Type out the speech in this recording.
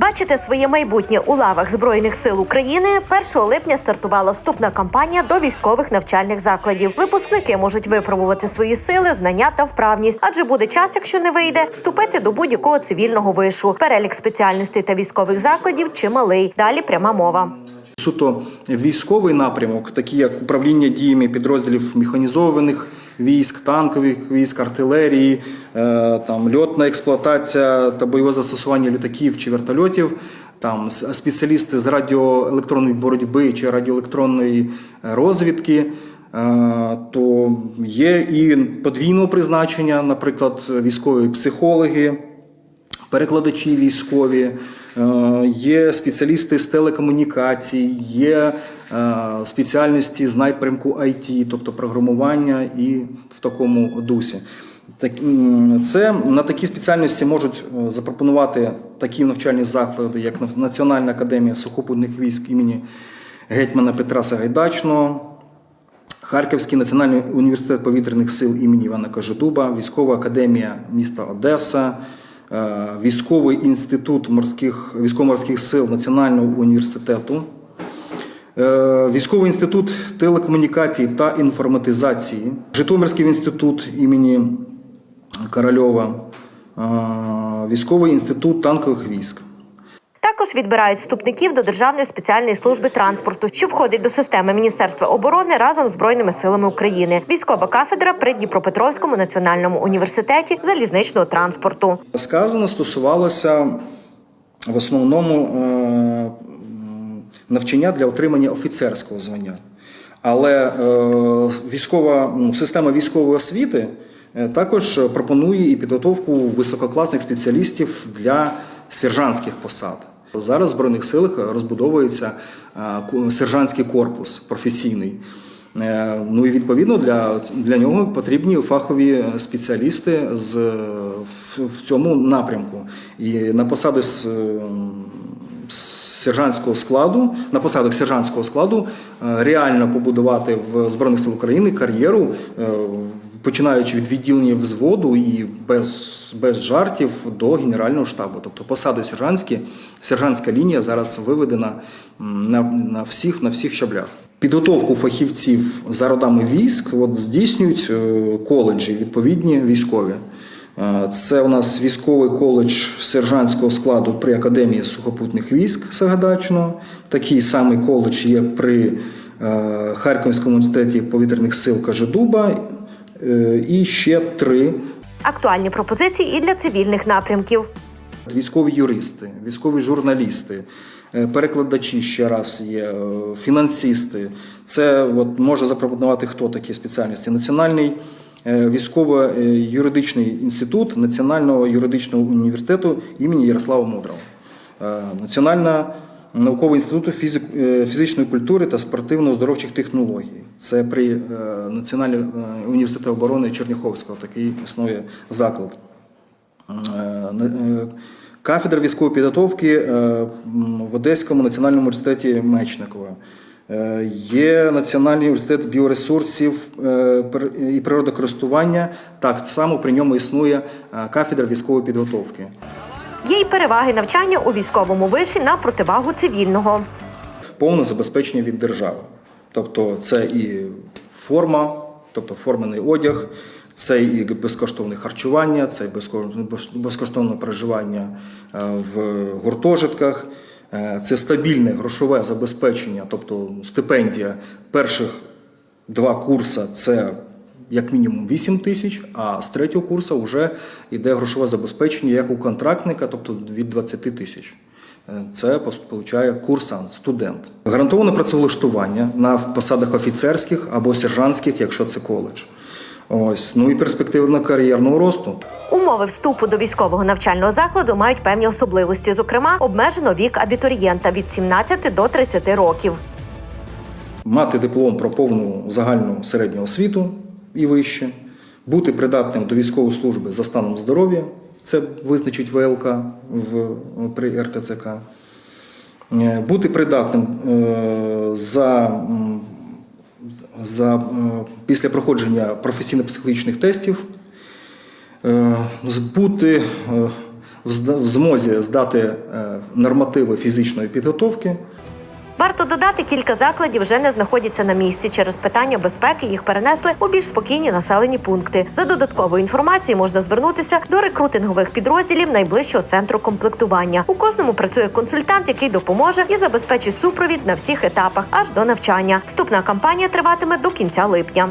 Бачите своє майбутнє у лавах Збройних сил України 1 липня стартувала вступна кампанія до військових навчальних закладів. Випускники можуть випробувати свої сили, знання та вправність, адже буде час, якщо не вийде, вступити до будь-якого цивільного вишу. Перелік спеціальностей та військових закладів чималий. Далі пряма мова. Суто військовий напрямок, такі як управління діями підрозділів механізованих військ, танкових військ, артилерії, е, там льотна експлуатація та бойове застосування літаків чи вертольотів. Там спеціалісти з радіоелектронної боротьби чи радіоелектронної е, розвідки. Е, То є і подвійного призначення, наприклад, військові психологи, перекладачі військові, є спеціалісти з телекомунікацій, є спеціальності з напрямку IT, тобто програмування і в такому дусі. Це на такі спеціальності можуть е, запропонувати такі навчальні заклади, як Національна академія сухопутних військ імені гетьмана Петра Сагайдачного, Харківський національний університет повітряних сил імені Івана Кожедуба, військова академія міста Одеса, е, військовий інститут морських військово-морських сил Національного університету, е, військовий інститут телекомунікації та інформатизації, Житомирський інститут імені Корольова, е, військовий інститут танкових військ. Також відбирають вступників до Державної спеціальної служби транспорту, що входить до системи Міністерства оборони разом з збройними силами України. Військова кафедра при Дніпропетровському національному університеті залізничного транспорту. Сказано стосувалося в основному е, навчання для отримання офіцерського звання. Але е, військова ну, система військової освіти е, також пропонує і підготовку висококласних спеціалістів для сержантських посад. Зараз в Збройних силах розбудовується е, сержантський корпус професійний. Ну і відповідно для, для нього потрібні фахові спеціалісти з, в, в цьому напрямку. І на посади з, е, з сержантського складу, на посадах сержантського складу е, реально побудувати в Збройних сил України кар'єру, е, починаючи від відділення взводу і без, без жартів до Генерального штабу. Тобто посади сержантські, сержантська лінія зараз виведена на, на всіх на всіх щаблях. Підготовку фахівців за родами військ от, здійснюють е, коледжі, відповідні військові. Це у нас військовий коледж сержантського складу при Академії сухопутних військ Сагадачного. Такий самий коледж є при е, Харківському університеті повітряних сил Кажедуба. Е, І ще три Актуальні пропозиції і для цивільних напрямків. Військові юристи, військові журналісти, е, перекладачі ще раз є, фінансисти. Це от може запропонувати хто такі спеціальності? Національний військово-юридичний інститут Національного юридичного університету імені Ярослава Мудрого, Е, Національна науковий інститут е, фізичної культури та спортивно-оздоровчих технологій. Це при е, Національному е, університеті оборони Черняховського такий існує заклад. Е, е, Кафедра військової підготовки е, в Одеському національному університеті Мечникова. Е, Є Національний університет біоресурсів е, і природокористування. Так само при ньому існує е, кафедра військової підготовки. Є й переваги навчання у військовому виші на противагу цивільного. повне забезпечення від держави. Тобто це і форма, тобто формений одяг, це і безкоштовне харчування, це і безкоштовне проживання в гуртожитках, це стабільне грошове забезпечення, тобто стипендія перших два курси це як мінімум 8 тисяч, а з третього курсу вже йде грошове забезпечення як у контрактника, тобто від 20 тисяч. Е, Це получає курсант, студент. Гарантоване працевлаштування на посадах офіцерських або сержантських, якщо це коледж. Ось ну і перспектива кар'єрного росту. Умови вступу до військового навчального закладу мають певні особливості. Зокрема, обмежено вік абітурієнта від 17 до 30 років. мати диплом про повну загальну середню освіту і вище, бути придатним до військової служби за станом здоров'я, це визначить ВЛК в, при РТЦК, Е, бути придатним е, за, за, е, після проходження професійно-психологічних тестів, бути е, в змозі здати е, нормативи фізичної підготовки. Варто додати, кілька закладів вже не знаходяться на місці. Через питання безпеки їх перенесли у більш спокійні населені пункти. За додатковою інформацією можна звернутися до рекрутингових підрозділів найближчого центру комплектування. У кожному працює консультант, який допоможе і забезпечить супровід на всіх етапах аж до навчання. Вступна кампанія триватиме до кінця липня.